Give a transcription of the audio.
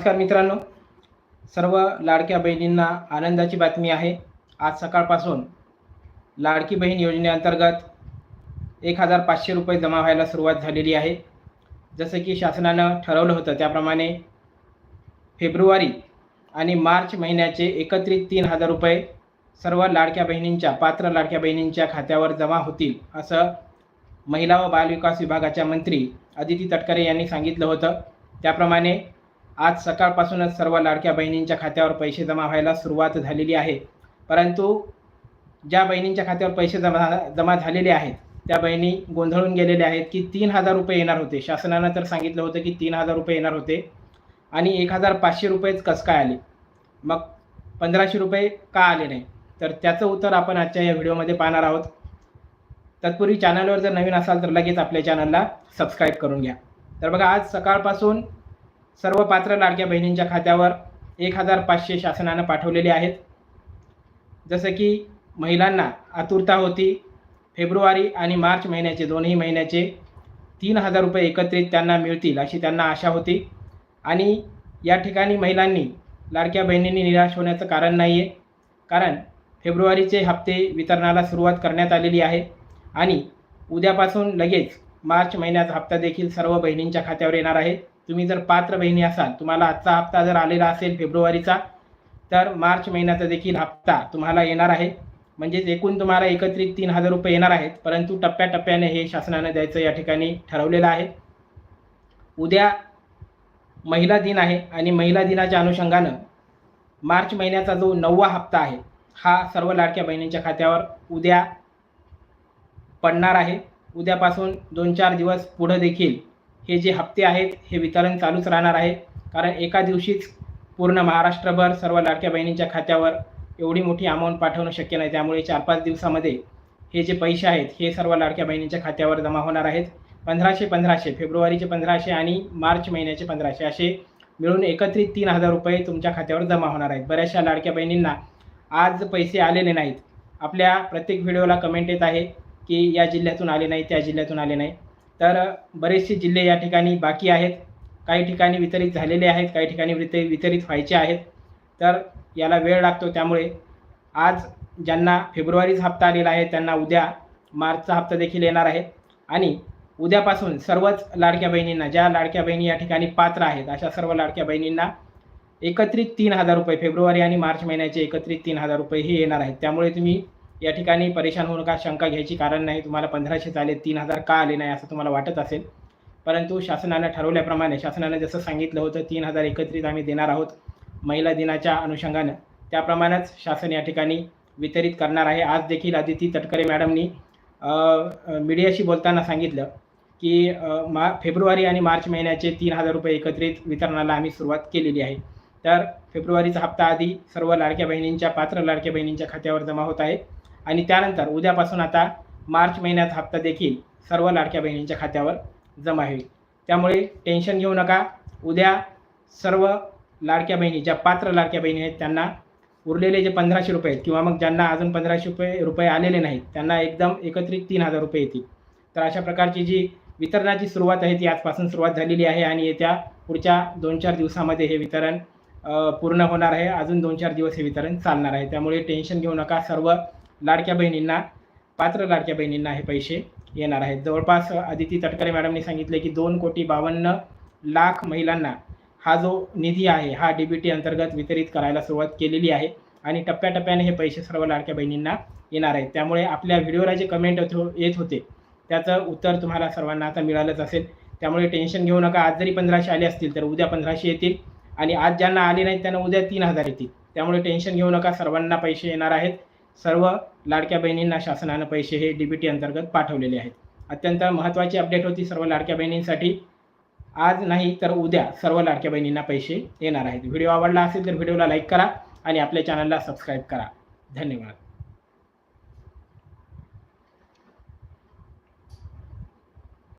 नमस्कार मित्रांनो. सर्व लाडक्या बहिणींना आनंदाची बातमी आहे. आज सकाळपासून लाडकी बहीण योजनेअंतर्गत एक हजार पाचशे रुपये जमा व्हायला सुरुवात झालेली आहे. जसं की शासनानं ठरवलं होतं त्याप्रमाणे फेब्रुवारी आणि मार्च महिन्याचे एकत्रित तीन हजार रुपये सर्व लाडक्या बहिणींच्या पात्र लाडक्या बहिणींच्या खात्यावर जमा होतील असं महिला व बालविकास विभागाच्या मंत्री अदिती तटकरे यांनी सांगितलं होतं. त्याप्रमाणे आज सकाळपासूनच सर्व लाडक्या बहिणींच्या खात्यावर पैसे जमा व्हायला सुरुवात झालेली आहे. परंतु ज्या बहिणींच्या खात्यावर पैसे जमा जमा झालेले आहेत त्या बहिणी गोंधळून गेलेल्या आहेत की तीन हजार रुपये येणार होते. शासनानं तर सांगितलं होतं की तीन हजार रुपये येणार होते. आणि एक हजार पाचशे रुपयेच कसं काय आले? मग पंधराशे रुपये का आले नाही? तर त्याचं उत्तर आपण आजच्या या व्हिडिओमध्ये पाहणार आहोत. तत्पूर्वी चॅनलवर जर नवीन असाल तर लगेच आपल्या चॅनलला सबस्क्राईब करून घ्या. तर बघा आज सकाळपासून सर्व पात्र लाडक्या बहिणींच्या खात्यावर एक हजार पाचशे शासनानं पाठवलेले आहेत. जसं की महिलांना आतुरता होती. फेब्रुवारी आणि मार्च महिन्याचे दोन्ही महिन्याचे तीन हजार रुपये एकत्रित त्यांना मिळतील अशी त्यांना आशा होती. आणि या ठिकाणी महिलांनी लाडक्या बहिणींनी निराश होण्याचं कारण नाही आहे कारण फेब्रुवारीचे हप्ते वितरणाला सुरुवात करण्यात आलेली आहे. आणि उद्यापासून लगेच मार्च महिन्याचा हप्ता देखील सर्व बहिणींच्या खात्यावर येणार आहे. तुम्ही जर पात्र बहिणी असाल तुम्हाला आजचा हप्ता जर आलेला असेल फेब्रुवारीचा तर मार्च महिन्याचा देखील हप्ता तुम्हाला येणार आहे. म्हणजेच एकूण तुम्हाला एकत्रित तीन हजार रुपये येणार आहेत परंतु टप्प्याटप्प्याने हे शासनानं द्यायचं या ठिकाणी ठरवलेलं आहे. उद्या महिला दिन आहे आणि महिला दिनाच्या अनुषंगानं मार्च महिन्याचा जो नववा हप्ता आहे हा सर्व लाडक्या बहिणींच्या खात्यावर उद्या पडणार आहे. उद्यापासून दोन चार दिवस पुढं देखील हे जे हप्ते आहेत हे वितरण चालूच राहणार आहे. कारण एका दिवशीच पूर्ण महाराष्ट्रभर सर्व लाडक्या बहिणींच्या खात्यावर एवढी मोठी अमाऊंट पाठवणं शक्य नाही. त्यामुळे चार पाच दिवसामध्ये हे जे पैसे आहेत हे सर्व लाडक्या बहिणींच्या खात्यावर जमा होणार आहेत. पंधराशे पंधराशे फेब्रुवारीचे पंधराशे आणि मार्च महिन्याचे पंधराशे असे मिळून एकत्रित तीन हजार रुपये तुमच्या खात्यावर जमा होणार आहेत. बऱ्याचशा लाडक्या बहिणींना आज पैसे आलेले नाहीत. आपल्या प्रत्येक व्हिडिओला कमेंट येत आहे की या जिल्ह्यातून आले नाही त्या जिल्ह्यातून आले नाही तर बरेचसे जिल्हे या ठिकाणी बाकी आहेत. काही ठिकाणी वितरित झालेले आहेत काही ठिकाणी वित वितरित व्हायचे आहेत. तर याला वेळ लागतो त्यामुळे आज ज्यांना फेब्रुवारीचा हप्ता आलेला आहे त्यांना उद्या मार्चचा हप्ता देखील येणार आहे. आणि उद्यापासून सर्वच लाडक्या बहिणींना ज्या लाडक्या बहिणी या ठिकाणी पात्र आहेत अशा सर्व लाडक्या बहिणींना एकत्रित तीन हजार रुपये फेब्रुवारी आणि मार्च महिन्याचे एकत्रित तीन हजार रुपये हे येणार आहेत. त्यामुळे तुम्ही या ठिकाणी परेशान होऊ नका शंका घ्यायची कारण नाही. तुम्हाला पंधराशे आले तीन हजार का आले नाही असं तुम्हाला वाटत असेल. परंतु शासनानं ठरवल्याप्रमाणे शासनानं जसं सांगितलं होतं तीन हजार एकत्रित आम्ही देणार आहोत महिला दिनाच्या अनुषंगानं. त्याप्रमाणेच शासन या ठिकाणी वितरित करणार आहे. आज देखील आदिती तटकरे मॅडमनी मीडियाशी बोलताना सांगितलं की मा फेब्रुवारी आणि मार्च महिन्याचे तीन हजार रुपये एकत्रित वितरणाला आम्ही सुरुवात केलेली आहे. तर फेब्रुवारीचा हप्ता आधी सर्व लाडक्या बहिणींच्या पात्र लाडक्या बहिणींच्या खात्यावर जमा होत आहे. आणि त्यानंतर उद्यापासून आता मार्च महिन्याचा हप्ता देखील सर्व लाडक्या बहिणींच्या खात्यावर जमा होईल. त्यामुळे टेन्शन घेऊ नका. उद्या सर्व लाडक्या बहिणी ज्या पात्र लाडक्या बहिणी आहेत त्यांना उरलेले जे पंधराशे रुपये आहेत किंवा मग ज्यांना अजून पंधराशे रुपये रुपये आलेले नाहीत त्यांना एकदम एकत्रित तीन हजार रुपये येतील. तर अशा प्रकारची जी वितरणाची सुरुवात आहे ती आजपासून सुरुवात झालेली आहे आणि येत्या पुढच्या दोन चार दिवसामध्ये हे वितरण पूर्ण होणार आहे. अजून दोन चार दिवस हे वितरण चालणार आहे. त्यामुळे टेन्शन घेऊ नका. सर्व लाडक्या बहिणींना पात्र लाडक्या बहिणींना हे पैसे येणार आहेत. जवळपास अदिती तटकरे मॅडमनी सांगितले की दोन कोटी बावन्न लाख महिलांना हा जो निधी आहे हा डी बी टी अंतर्गत वितरित करायला सुरुवात केलेली आहे आणि टप्प्याटप्प्याने हे पैसे सर्व लाडक्या बहिणींना येणार आहेत. त्यामुळे आपल्या व्हिडिओला जे कमेंट हो-, येत होते त्याचं उत्तर तुम्हाला सर्वांना आता मिळालंच असेल. त्यामुळे टेन्शन घेऊ नका. आज जरी पंधराशे आले असतील तर उद्या पंधराशे येतील आणि आज ज्यांना आले नाहीत त्यांना उद्या तीन हजार येतील. त्यामुळे टेन्शन घेऊ नका. सर्वांना पैसे येणार आहेत. सर्व लाडक्या बहिणींना शासनानं पैसे हे डी टी अंतर्गत पाठवलेले आहेत. अत्यंत महत्त्वाची अपडेट होती सर्व लाडक्या बहिणींसाठी. आज नाही तर उद्या सर्व लाडक्या बहिणींना पैसे येणार आहेत. व्हिडिओ आवडला असेल तर व्हिडिओला लाईक करा आणि आपल्या चॅनलला सबस्क्राईब करा. धन्यवाद.